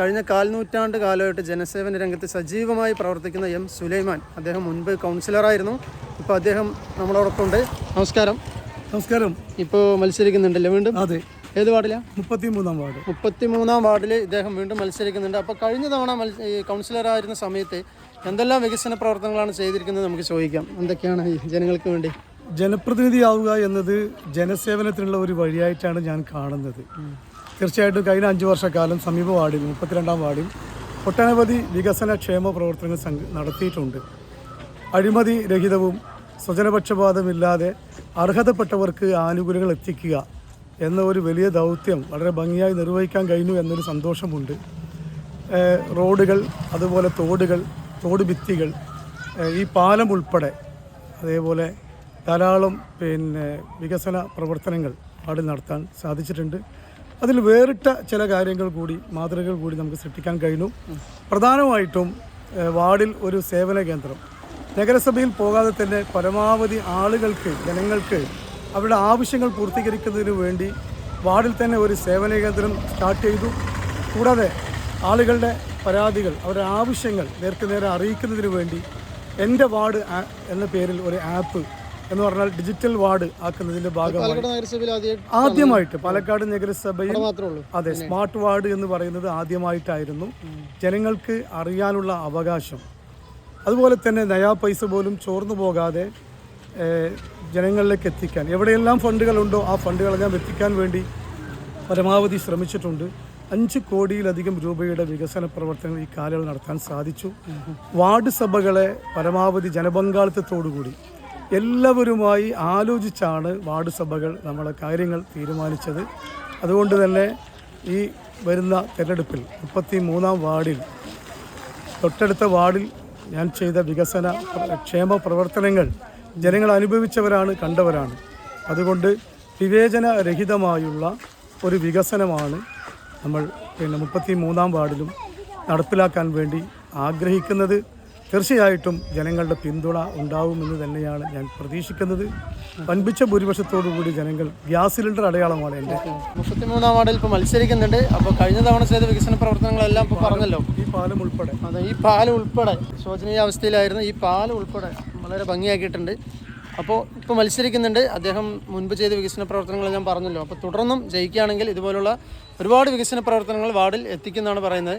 കഴിഞ്ഞ കാൽനൂറ്റാണ്ട് കാലമായിട്ട് ജനസേവന രംഗത്ത് സജീവമായി പ്രവർത്തിക്കുന്ന എം സുലൈമാൻ അദ്ദേഹം മുൻപ് കൗൺസിലറായിരുന്നു. ഇപ്പോൾ അദ്ദേഹം നമ്മളോടൊപ്പം ഉണ്ട്. നമസ്കാരം. നമസ്കാരം. ഇപ്പോൾ മത്സരിക്കുന്നുണ്ടല്ലേ വീണ്ടും? അതെ. ഏത് വാർഡിലാണ് മുപ്പത്തി മൂന്നാം വാർഡ്. മുപ്പത്തിമൂന്നാം വാർഡിൽ ഇദ്ദേഹം വീണ്ടും മത്സരിക്കുന്നുണ്ട്. അപ്പോൾ കഴിഞ്ഞ തവണ മത്സ കൗൺസിലറായിരുന്ന സമയത്ത് എന്തെല്ലാം വികസന പ്രവർത്തനങ്ങളാണ് ചെയ്തിരിക്കുന്നത് നമുക്ക് ചോദിക്കാം. എന്തൊക്കെയാണ് ഈ ജനങ്ങൾക്ക് വേണ്ടി? ജനപ്രതിനിധിയാവുക എന്നത് ജനസേവനത്തിനുള്ള ഒരു വഴിയായിട്ടാണ് ഞാൻ കാണുന്നത്. തീർച്ചയായിട്ടും കഴിഞ്ഞ അഞ്ച് വർഷക്കാലം സമീപ വാർഡിൽ മുപ്പത്തിരണ്ടാം വാർഡിൽ ഒട്ടനവധി വികസന ക്ഷേമ പ്രവർത്തനങ്ങൾ നടത്തിയിട്ടുണ്ട്. അഴിമതി രഹിതവും സ്വജനപക്ഷപാതമില്ലാതെ അർഹതപ്പെട്ടവർക്ക് ആനുകൂല്യങ്ങൾ എത്തിക്കുക എന്ന ഒരു വലിയ ദൗത്യം വളരെ ഭംഗിയായി നിർവഹിക്കാൻ കഴിഞ്ഞു എന്നൊരു സന്തോഷമുണ്ട്. റോഡുകൾ അതുപോലെ തോടുകൾ തോട് ഭിത്തികൾ ഈ പാലം ഉൾപ്പെടെ അതേപോലെ ധാരാളം പിന്നെ വികസന പ്രവർത്തനങ്ങൾ അവിടെ നടത്താൻ സാധിച്ചിട്ടുണ്ട്. അതിൽ വേറിട്ട ചില കാര്യങ്ങൾ കൂടി മാതൃകകൾ കൂടി നമുക്ക് സൃഷ്ടിക്കാൻ കഴിഞ്ഞു. പ്രധാനമായിട്ടും വാർഡിൽ ഒരു സേവന കേന്ദ്രം. നഗരസഭയിൽ പോകാതെ തന്നെ പരമാവധി ആളുകൾക്ക് ജനങ്ങൾക്ക് അവരുടെ ആവശ്യങ്ങൾ പൂർത്തീകരിക്കുന്നതിന് വേണ്ടി വാർഡിൽ തന്നെ ഒരു സേവന കേന്ദ്രം സ്റ്റാർട്ട് ചെയ്തു. കൂടാതെ ആളുകളുടെ പരാതികൾ അവരുടെ ആവശ്യങ്ങൾ നേരത്തെ നേരെ അറിയിക്കുന്നതിന് വേണ്ടി എന്റെ വാർഡ് എന്ന പേരിൽ ഒരു ആപ്പ് എന്ന് പറഞ്ഞാൽ ഡിജിറ്റൽ വാർഡ് ആക്കുന്നതിന്റെ ഭാഗമായി. ആദ്യമായിട്ട് പാലക്കാട് നഗരസഭയിൽ അതെ സ്മാർട്ട് വാർഡ് എന്ന് പറയുന്നത് ആദ്യമായിട്ടായിരുന്നു. ജനങ്ങൾക്ക് അറിയാനുള്ള അവകാശം. അതുപോലെ തന്നെ നയാ പൈസ പോലും ചോർന്നു പോകാതെ ജനങ്ങളിലേക്ക് എത്തിക്കാൻ. എവിടെയെല്ലാം ഫണ്ടുകളുണ്ടോ ആ ഫണ്ടുകളെല്ലാം എത്തിക്കാൻ വേണ്ടി പരമാവധി ശ്രമിച്ചിട്ടുണ്ട്. അഞ്ച് കോടിയിലധികം രൂപയുടെ വികസന പ്രവർത്തനങ്ങൾ ഈ കാലയളവ് നടത്താൻ സാധിച്ചു. വാർഡ് സഭകളെ പരമാവധി ജനപങ്കാളിത്തത്തോടുകൂടി എല്ലാവരുമായി ആലോചിച്ചാണ് വാർഡ് സഭകൾ നമ്മളെ കാര്യങ്ങൾ തീരുമാനിച്ചത്. അതുകൊണ്ട് തന്നെ ഈ വരുന്ന തെരഞ്ഞെടുപ്പിൽ മുപ്പത്തി മൂന്നാം വാർഡിൽ തൊട്ടടുത്ത വാർഡിൽ ഞാൻ ചെയ്ത വികസന ക്ഷേമ പ്രവർത്തനങ്ങൾ ജനങ്ങൾ അനുഭവിച്ചവരാണ് കണ്ടവരാണ്. അതുകൊണ്ട് വിവേചനരഹിതമായുള്ള ഒരു വികസനമാണ് നമ്മൾ പിന്നെ മുപ്പത്തി മൂന്നാം വാർഡിലും നടപ്പിലാക്കാൻ വേണ്ടി ആഗ്രഹിക്കുന്നത്. തീർച്ചയായിട്ടും ജനങ്ങളുടെ പിന്തുണ ഉണ്ടാവുമെന്ന് തന്നെയാണ് ഞാൻ പ്രതീക്ഷിക്കുന്നത്. വൻപിച്ച ഭൂരിപക്ഷത്തോടുകൂടി ജനങ്ങൾ ഗ്യാസ് സിലിണ്ടർ അടയാളമാണ് എന്റെ. മുപ്പത്തിമൂന്നാം വാർഡിൽ ഇപ്പോൾ മത്സരിക്കുന്നുണ്ട്. അപ്പോൾ കഴിഞ്ഞ തവണ ചെയ്ത വികസന പ്രവർത്തനങ്ങളെല്ലാം ഇപ്പോൾ പറഞ്ഞല്ലോ. ഈ പാലം ഉൾപ്പെടെ. അതെ ഈ പാലം ഉൾപ്പെടെ. ശോചനീയ അവസ്ഥയിലായിരുന്നു ഈ പാലം ഉൾപ്പെടെ. വളരെ ഭംഗിയാക്കിയിട്ടുണ്ട്. അപ്പോൾ ഇപ്പോൾ മത്സരിക്കുന്നുണ്ട്. അദ്ദേഹം മുൻപ് ചെയ്ത വികസന പ്രവർത്തനങ്ങൾ ഞാൻ പറഞ്ഞല്ലോ. അപ്പോൾ തുടർന്നും ജയിക്കുകയാണെങ്കിൽ ഇതുപോലുള്ള ഒരുപാട് വികസന പ്രവർത്തനങ്ങൾ വാർഡിൽ എത്തിക്കുന്നതാണ് പറയുന്നത്.